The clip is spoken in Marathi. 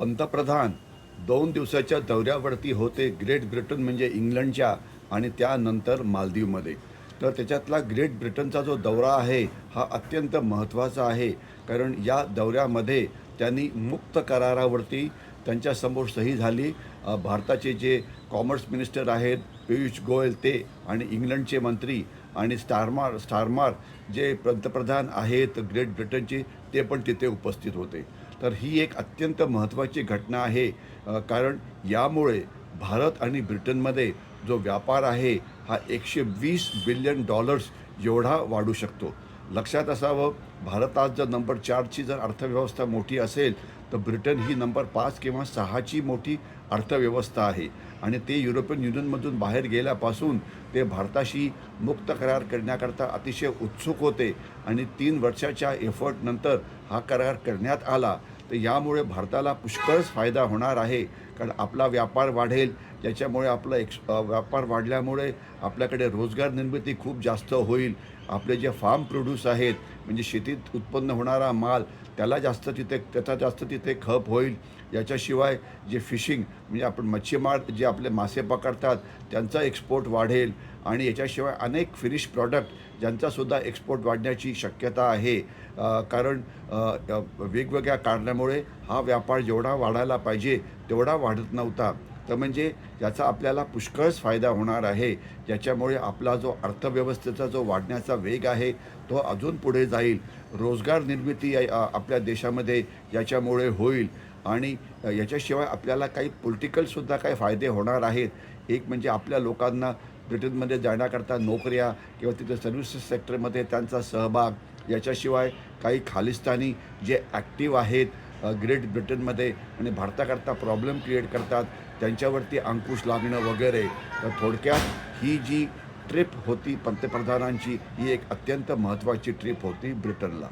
पंतप्रधान दोन दिवसाच्या दौऱ्यावरती होते ग्रेट ब्रिटन म्हणजे इंग्लंडच्या आणि त्यानंतर मालदीवमध्ये. तर त्याच्यातला ग्रेट ब्रिटनचा जो दौरा आहे हा अत्यंत महत्त्वाचा आहे. कारण या दौऱ्यामध्ये त्यांनी मुक्त करारावरती त्यांच्यासमोर सही झाली. भारताचे जे कॉमर्स मिनिस्टर आहेत पियुष गोयल ते आणि इंग्लंडचे मंत्री आणि स्टारमार स्टारमार जे पंतप्रधान आहेत ग्रेट ब्रिटनचे ते पण तिथे उपस्थित होते. तर ही एक अत्यंत महत्त्वाची घटना आहे. कारण यामुळे भारत आणि ब्रिटनमध्ये जो व्यापार आहे हा एकशे वीस बिलियन डॉलर्स एवढा वाढू शकतो. लक्षात असावं भारतात जर नंबर चारची जर अर्थव्यवस्था मोठी असेल तर ब्रिटन ही नंबर पाच किंवा सहाची मोठी अर्थव्यवस्था आहे. आणि ते युरोपियन युनियनमधून बाहेर गेल्यापासून ते भारताशी मुक्त करार करण्याकरता अतिशय उत्सुक होते आणि तीन वर्षाच्या एफर्टनंतर हा करार करण्यात आला. तर यामुळे भारताला पुष्कळच फायदा होणार आहे कारण आपला व्यापार वाढेल त्याच्यामुळे आपला एक्स व्यापार वाढल्यामुळे आपल्याकडे रोजगार निर्मिती खूप जास्त होईल. आपले जे फार्म प्रोड्यूस आहेत म्हणजे शेतीत उत्पन्न होणारा माल त्याला जास्त तिथे त्याचा जास्त तिथे खप होईल. याच्याशिवाय जे फिशिंग म्हणजे आपण मच्छीमार जे आपले मासे पकडतात त्यांचा एक्सपोर्ट वाढेल. आणि याच्याशिवाय अनेक फिनिश प्रॉडक्ट ज्यांचासुद्धा एक्सपोर्ट वाढण्याची शक्यता आहे. कारण वेगवेगळ्या कारणामुळे हा व्यापार जेवढा वाढायला पाहिजे तेवढा वाढत नव्हता. तर म्हणजे याचा आपल्याला पुष्कळच फायदा होणार आहे. ज्याच्यामुळे आपला जो अर्थव्यवस्थेचा जो वाढण्याचा वेग आहे तो अजून पुढे जाईल. रोजगार निर्मिती आपल्या देशामध्ये याच्यामुळे होईल. आणि याच्याशिवाय आपल्याला काही पॉलिटिकलसुद्धा काही फायदे होणार आहेत. एक म्हणजे आपल्या लोकांना ब्रिटनमध्ये जाण्याकरता नोकऱ्या किंवा तिथे सर्व्हिसेस सेक्टरमध्ये त्यांचा सहभाग याच्याशिवाय काही खालिस्तानी जे ॲक्टिव्ह आहेत ग्रेट ब्रिटनमध्ये आणि भारताकरता प्रॉब्लेम क्रिएट करतात. त्यांच्यावरती अंकुश लागणं वगैरे. तर थोडक्यात ही जी ट्रिप होती पंतप्रधानांची ही एक अत्यंत महत्त्वाची ट्रिप होती ब्रिटनला.